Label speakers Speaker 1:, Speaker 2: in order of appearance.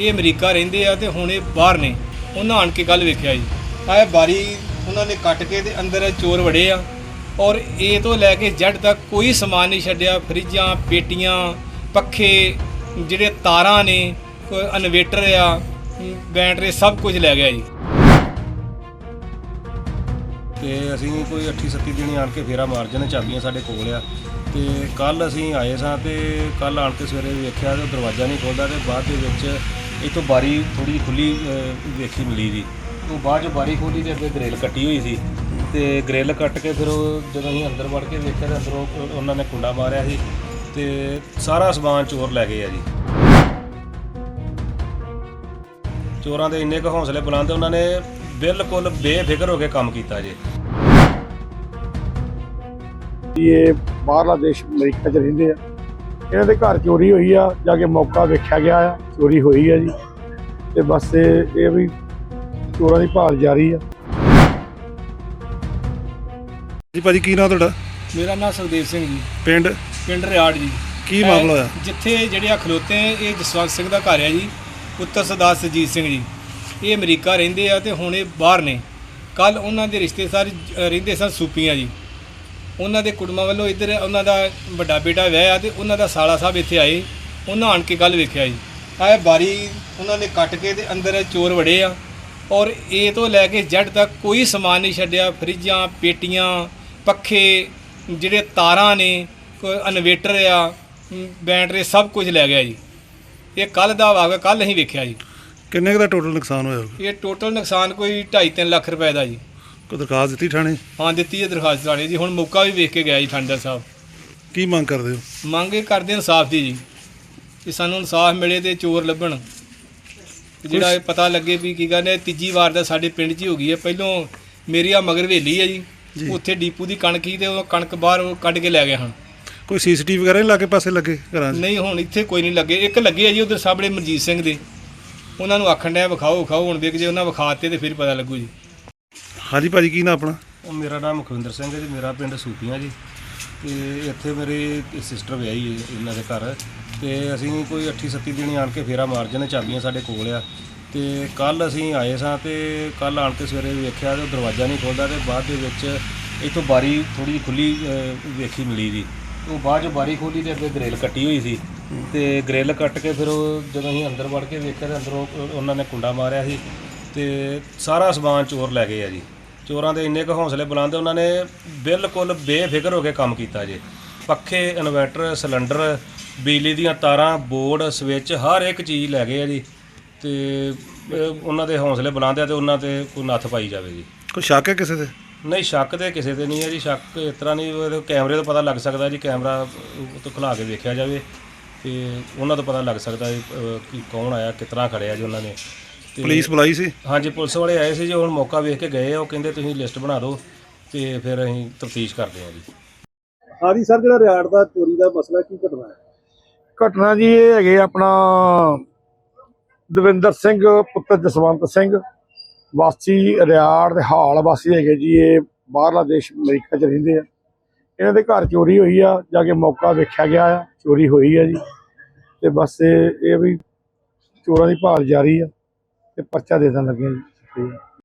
Speaker 1: ਇਹ ਅਮਰੀਕਾ ਰਹਿੰਦੇ ਆ ਤੇ ਹੁਣ ਇਹ ਬਾਹਰ ਨੇ। ਉਹਨਾਂ ਆਣ ਕੇ ਕੱਲ ਵੇਖਿਆ ਜੀ। ਆਹ ਬਾਰੀ ਉਹਨਾਂ ਨੇ ਕੱਟ ਕੇ ਤੇ ਅੰਦਰ ਚੋਰ ਵੜੇ ਆ। ਔਰ ਏ ਤੋਂ ਲੈ ਕੇ ਜ਼ੈਡ ਤੱਕ ਕੋਈ ਸਮਾਨ ਨਹੀਂ ਛੱਡਿਆ। ਫਰਿੱਜਾਂ, ਪੇਟੀਆਂ, ਪੱਖੇ, ਜਿਹੜੇ ਤਾਰਾਂ ਨੇ, ਕੋਈ ਇਨਵੇਟਰ ਆ, ਬੈਟਰੀ ਸਭ ਕੁਝ ਲੈ ਗਿਆ ਜੀ।
Speaker 2: ਤੇ ਅਸੀਂ ਕੋਈ 28 37 ਦਿਨ ਆਣ ਕੇ ਫੇਰਾ ਮਾਰ ਜਾਂਦੇ, ਚਾਬੀਆਂ ਸਾਡੇ ਕੋਲ ਆ। ਤੇ ਕੱਲ ਅਸੀਂ ਆਏ ਸਾਂ ਤੇ ਕੱਲ ਆਣ ਕੇ ਸਵੇਰੇ ਵੇਖਿਆ ਤੇ ਦਰਵਾਜ਼ਾ ਨਹੀਂ ਖੁੱਲਦਾ ਤੇ ਬਾਅਦ ਦੇ ਵਿੱਚ ਇਥੋਂ ਬਾਰੀ ਥੋੜੀ ਖੁੱਲੀ ਅਹ, ਵੇਖੀ ਮਿਲੀ ਦੀ ਉਹ ਬਾਅਦ ਚ ਬਾਰੀ ਖੋਲੀ ਤੇ ਅੱਗੇ ਗ੍ਰਿਲ ਕੱਟੀ ਹੋਈ ਸੀ। ਤੇ ਗ੍ਰਿਲ ਕੱਟ ਕੇ ਫਿਰ ਉਹ ਜਦੋਂ ਅਸੀਂ ਅੰਦਰ ਵੜ ਕੇ ਵੇਖਿਆ ਤਾਂ ਅੰਦਰੋਂ ਉਹਨਾਂ ਨੇ ਕੁੰਡਾ ਮਾਰਿਆ ਸੀ। ਤੇ ਸਾਰਾ ਸਮਾਨ ਚੋਰ ਲੈ ਗਏ ਆ ਜੀ। ਚੋਰਾਂ ਦੇ ਇੰਨੇ ਕੁ ਹੌਸਲੇ ਬੁਲੰਦ ਉਹਨਾਂ ਨੇ ਬਿਲਕੁਲ ਬੇਫਿਕਰ ਹੋ ਕੇ ਕੰਮ ਕੀਤਾ ਜੀ।
Speaker 3: ਇਹ ਬਾਹਰਲਾ ਦੇਸ਼ ਅਮਰੀਕਾ 'ਚ ਰਹਿੰਦੇ ਆ। ਇਹਨਾਂ ਦੇ ਘਰ ਚੋਰੀ ਹੋਈ ਆ ਜਾ ਕੇ ਮੌਕਾ ਵੇਖਿਆ ਗਿਆ ਆ ਚੋਰੀ ਹੋਈ ਆ ਜੀ। ਤੇ ਬਸ ਇਹ ਵੀ ਚੋਰਾਂ ਦੀ ਭਾਲ ਜਾਰੀ ਆ।
Speaker 4: ਜੀ ਭਾਜੀ ਕੀ ਨਾਮ ਤੁਹਾਡਾ?
Speaker 1: ਮੇਰਾ ਨਾਮ ਸੁਖਦੇਵ ਸਿੰਘ ਜੀ।
Speaker 4: ਪਿੰਡ?
Speaker 1: ਪਿੰਡ ਰਿਆੜ ਜੀ।
Speaker 4: ਕੀ ਮਾਮਲਾ ਹੋਇਆ?
Speaker 1: ਜਿੱਥੇ ਜਿਹੜੇ ਆ ਖਲੋਤੇ ਆ, ਇਹ ਜਸਵੰਤ ਸਿੰਘ ਦਾ ਘਰ ਹੈ ਜੀ ਪੁੱਤਰ ਸਰਦਾਰ ਸੁਰਜੀਤ ਸਿੰਘ ਜੀ। ਇਹ ਅਮਰੀਕਾ ਰਹਿੰਦੇ ਆ ਤੇ ਹੁਣ ਇਹ ਬਾਹਰ ਨੇ। ਕੱਲ ਉਹਨਾਂ ਦੇ ਰਿਸ਼ਤੇਦਾਰ ਰਹਿੰਦੇ ਸਨ ਸੂਪੀਆਂ ਜੀ। ਉਹਨਾਂ ਦੇ ਕੁੜਮਾਂ ਵੱਲੋਂ ਇੱਧਰ ਉਹਨਾਂ ਦਾ ਵੱਡਾ ਬੇਟਾ ਵਿਆਹਿਆ ਤੇ ਉਹਨਾਂ ਦਾ ਸਾਲਾ ਸਾਹਿਬ ਇੱਥੇ ਆਏ। ਉਹਨਾਂ ਆਣ ਕੇ ਕੱਲ ਵੇਖਿਆ ਜੀ। ਆਹ ਬਾਰੀ ਉਹਨਾਂ ਨੇ ਕੱਟ ਕੇ ਤੇ ਅੰਦਰ ਚੋਰ ਵੜੇ ਆ। ਔਰ ਏ ਤੋਂ ਲੈ ਕੇ ਜ਼ੈਡ ਤੱਕ ਕੋਈ ਸਮਾਨ ਨਹੀਂ ਛੱਡਿਆ। ਫਰਿੱਜਾਂ ਪੇਟੀਆਂ ਪੱਖੇ ਜਿਹੜੇ ਤਾਰਾਂ ਨੇ ਕੋਈ ਇਨਵੇਟਰ ਆ ਬੈਟਰੀ ਸਭ ਕੁਝ ਲੈ ਗਿਆ ਜੀ। ਇਹ ਕੱਲ ਦਾ ਵਾਗਾ ਕੱਲ ਅਸੀਂ ਵੇਖਿਆ ਜੀ।
Speaker 4: ਕਿੰਨੇ ਦਾ ਟੋਟਲ ਨੁਕਸਾਨ ਹੋਇਆ?
Speaker 1: ਇਹ ਟੋਟਲ ਨੁਕਸਾਨ ਕੋਈ 2.5-3 ਲੱਖ ਰੁਪਏ ਦਾ ਜੀ।
Speaker 4: ਕੋਈ ਦਰਖਾਸਤ ਦਿੱਤੀ ਥਾਣੇ?
Speaker 1: ਹਾਂ ਦਿੱਤੀ ਹੈ ਦਰਖਾਸਤ ਰਾਣੀ ਜੀ। ਹੁਣ ਮੌਕਾ ਵੀ ਵੇਖ ਕੇ ਗਿਆ ਜੀ ਠੰਡਰ ਸਾਹਿਬ।
Speaker 4: ਕੀ ਮੰਗ ਕਰਦੇ ਹੋ?
Speaker 1: ਮੰਗ ਇਹ ਕਰਦੇ ਇਨਸਾਫ ਦੀ ਜੀ ਕਿ ਸਾਨੂੰ ਇਨਸਾਫ ਮਿਲੇ ਤੇ ਚੋਰ ਲੱਭਣ। ਜਿਹੜਾ ਇਹ ਪਤਾ ਲੱਗੇ ਵੀ ਕੀ ਕਹਿੰਦੇ ਤੀਜੀ ਵਾਰ ਦਾ ਸਾਡੇ ਪਿੰਡ 'ਚ ਹੀ ਹੋ ਗਈ ਹੈ। ਪਹਿਲੋਂ ਮੇਰੀ ਆ ਮਗਰ ਹਵੇਲੀ ਹੈ ਜੀ
Speaker 4: ਜੀ।
Speaker 1: ਉੱਥੇ ਡੀਪੂ ਦੀ ਕਣਕ ਸੀ ਤੇ ਉਹ ਕਣਕ ਬਾਹਰ ਉਹ ਕੱਢ ਕੇ ਲੈ ਗਏ ਹਨ।
Speaker 4: ਕੋਈ ਸੀਸੀਟੀਵੀ ਵਗੈਰਾ ਨਹੀਂ ਲਾਗੇ ਪਾਸੇ ਲੱਗੇ ਘਰਾਂ 'ਚ?
Speaker 1: ਨਹੀਂ ਹੁਣ ਇੱਥੇ ਕੋਈ ਨਹੀਂ ਲੱਗੇ। ਇੱਕ ਲੱਗੇ ਆ ਜੀ ਉਧਰ ਸਾਹਮਣੇ ਮਨਜੀਤ ਸਿੰਘ ਦੇ। ਉਹਨਾਂ ਨੂੰ ਆਖਣ ਡਿਆ ਵਿਖਾਓ ਵਿਖਾਓ ਹੁਣ ਵੇਖ ਜੇ ਉਹਨਾਂ ਵਿਖਾਤੇ ਤੇ ਫਿਰ ਪਤਾ ਲੱਗੂ ਜੀ।
Speaker 4: ਹਾਂਜੀ ਭਾਜੀ ਕੀ ਨਾਮ ਆਪਣਾ?
Speaker 2: ਉਹ ਮੇਰਾ ਨਾਮ ਮੁਖਵਿੰਦਰ ਸਿੰਘ ਹੈ ਜੀ ਮੇਰਾ ਪਿੰਡ ਸੂਪੀਆਂ ਜੀ। ਤੇ ਇੱਥੇ ਮੇਰੀ ਸਿਸਟਰ ਵਿਆਹੀ ਹੈ ਇਹਨਾਂ ਦੇ ਘਰ। ਤੇ ਅਸੀਂ ਕੋਈ 28 37 ਦਿਨ ਆਣ ਕੇ ਫੇਰਾ ਮਾਰ ਜਾਂਦੇ ਚਾਬੀਆਂ ਸਾਡੇ ਕੋਲ ਆ। ਤੇ ਕੱਲ ਅਸੀਂ ਆਏ ਸਾਂ ਤੇ ਕੱਲ ਆਣ ਕੇ ਸਵੇਰੇ ਵੇਖਿਆ ਤੇ ਉਹ ਦਰਵਾਜ਼ਾ ਨਹੀਂ ਖੁੱਲਦਾ ਤੇ ਬਾਅਦ ਦੇ ਵਿੱਚ ਇਥੋਂ ਬਾਰੀ ਥੋੜੀ ਖੁੱਲੀ ਅਹ, ਵੇਖੀ ਮਿਲੀ ਦੀ ਉਹ ਬਾਅਦ ਚ ਬਾਰੀ ਖੋਲੀ ਤੇ ਅੱਗੇ ਗ੍ਰਿਲ ਕੱਟੀ ਹੋਈ ਸੀ। ਤੇ ਗ੍ਰਿਲ ਕੱਟ ਕੇ ਫਿਰ ਉਹ ਜਦੋਂ ਅਸੀਂ ਅੰਦਰ ਵੜ ਕੇ ਵੇਖਿਆ ਤੇ ਅੰਦਰੋਂ ਉਹਨਾਂ ਨੇ ਕੁੰਡਾ ਮਾਰਿਆ ਸੀ। ਤੇ ਸਾਰਾ ਸਮਾਨ ਚੋਰ ਲੈ ਗਏ ਆ ਜੀ। ਚੋਰਾਂ ਦੇ ਇੰਨੇ ਕੁ ਹੌਸਲੇ ਬੁਲੰਦ ਉਹਨਾਂ ਨੇ ਬਿਲਕੁਲ ਬੇਫਿਕਰ ਹੋ ਕੇ ਕੰਮ ਕੀਤਾ ਜੀ। ਪੱਖੇ ਇਨਵਰਟਰ ਸਿਲੰਡਰ ਬਿਜਲੀ ਦੀਆਂ ਤਾਰਾਂ ਬੋਰਡ ਸਵਿੱਚ ਹਰ ਇੱਕ ਚੀਜ਼ ਲੈ ਗਏ ਆ ਜੀ। ਤੇ ਉਹਨਾਂ ਦੇ ਹੌਸਲੇ ਬੁਲੰਦ ਆ ਤੇ ਉਹਨਾਂ ਤੇ ਕੋਈ ਨੱਥ ਪਾਈ ਜਾਵੇ ਜੀ।
Speaker 4: ਕੋਈ ਸ਼ੱਕ ਹੈ ਕਿਸੇ ਤੇ?
Speaker 2: ਨਹੀਂ ਸ਼ੱਕ ਤੇ ਕਿਸੇ ਤੇ ਨਹੀਂ ਹੈ ਜੀ। ਸ਼ੱਕ ਇਸ ਤਰ੍ਹਾਂ ਨਹੀਂ ਕੈਮਰੇ ਤੋਂ ਪਤਾ ਲੱਗ ਸਕਦਾ ਜੀ ਕੈਮਰਾ ਤੋਂ ਖੁਲਾ ਕੇ ਵੇਖਿਆ ਜਾਵੇ। ਤੇ ਉਹਨਾਂ ਤੋਂ ਪਤਾ ਲੱਗ ਸਕਦਾ ਜੀ ਅਹ, ਕਿ ਕੌਣ ਆਇਆ ਕਿਤਨਾ ਖੜਿਆ ਜੀ ਉਹਨਾਂ ਨੇ। ਤੇ-
Speaker 4: ਪੁਲਿਸ ਬੁਲਾਈ ਸੀ?
Speaker 2: ਹਾਂਜੀ ਪੁਲਿਸ ਵਾਲੇ ਆਏ ਸੀ ਜੀ ਹੁਣ ਮੌਕਾ ਵੇਖ ਕੇ ਗਏ ਆ ਉਹ ਕਹਿੰਦੇ ਤੁਸੀਂ ਲਿਸਟ ਬਣਾ ਦਿਓ ਤੇ ਫਿਰ ਅਸੀਂ ਤਫਤੀਸ਼ ਕਰਦੇ ਹਾਂ ਜੀ।
Speaker 5: ਹਾਂਜੀ ਸਰ ਜਿਹੜਾ ਰਿਆੜ ਦਾ ਚੋਰੀ ਦਾ ਮਸਲਾ ਕੀ ਘਟਨਾ ਹੈ?
Speaker 3: ਘਟਨਾ ਜੀ ਇਹ ਹੈਗੇ ਆਪਣਾ ਦਵਿੰਦਰ ਸਿੰਘ ਪੁੱਤਰ ਜਸਵੰਤ ਸਿੰਘ। ਵਾਸੀ ਰਿਆੜ ਦੇ ਹਾਲ ਵਾਸੀ ਹੈਗੇ ਜੀ ਇਹ ਬਾਹਰਲਾ ਦੇਸ਼ ਅਮਰੀਕਾ 'ਚ ਰਹਿੰਦੇ ਆ। ਇਹਨਾਂ ਦੇ ਘਰ ਚੋਰੀ ਹੋਈ ਆ ਜਾ ਕੇ ਮੌਕਾ ਵੇਖਿਆ ਗਿਆ ਆ ਚੋਰੀ ਹੋਈ ਆ ਜੀ। ਤੇ ਬਸ ਇਹ ਇਹ ਵੀ ਚੋਰਾਂ ਦੀ ਭਾਲ ਜਾਰੀ ਆ। ਤੇ ਪਰਚਾ ਦੇ ਦੇਣ ਲੱਗੇ ਆ ਜੀ।